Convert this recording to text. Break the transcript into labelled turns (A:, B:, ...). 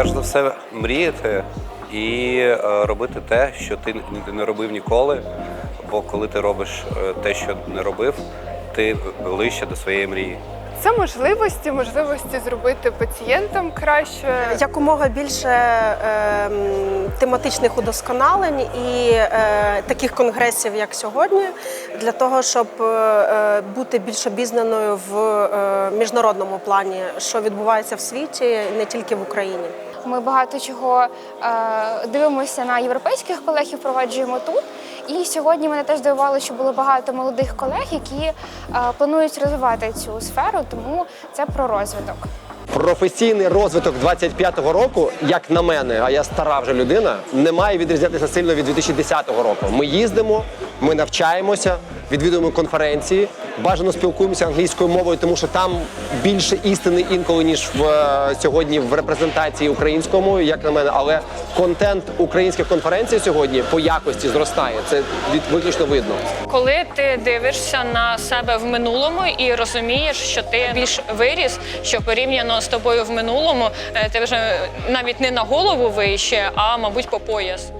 A: перш за все, мріяти і е, робити те, що ти не робив ніколи. Бо коли ти робиш е, те, що не робив, ти ближче до своєї мрії.
B: Це можливості, можливості зробити пацієнтам краще.
C: Якомога більше е, тематичних удосконалень і е, таких конгресів, як сьогодні, для того, щоб е, е, бути більш обізнаною в е, міжнародному плані, що відбувається в світі, не тільки в Україні.
D: Ми багато чого е, дивимося на європейських колег і впроваджуємо тут. І сьогодні мене теж здивувало, що було багато молодих колег, які е, планують розвивати цю сферу, тому це про розвиток.
E: Професійний розвиток 25-го року, як на мене, а я стара вже людина, не має відрізнятися сильно від 2010 року. Ми їздимо, ми навчаємося, відвідуємо конференції, бажано спілкуємося англійською мовою, тому що там більше істини інколи ніж в е, сьогодні в репрезентації українською мовою, як на мене. Але контент українських конференцій сьогодні по якості зростає. Це від виключно видно.
F: Коли ти дивишся на себе в минулому і розумієш, що ти більш виріс, що порівняно з тобою в минулому, е, ти вже навіть не на голову вище, а мабуть по пояс.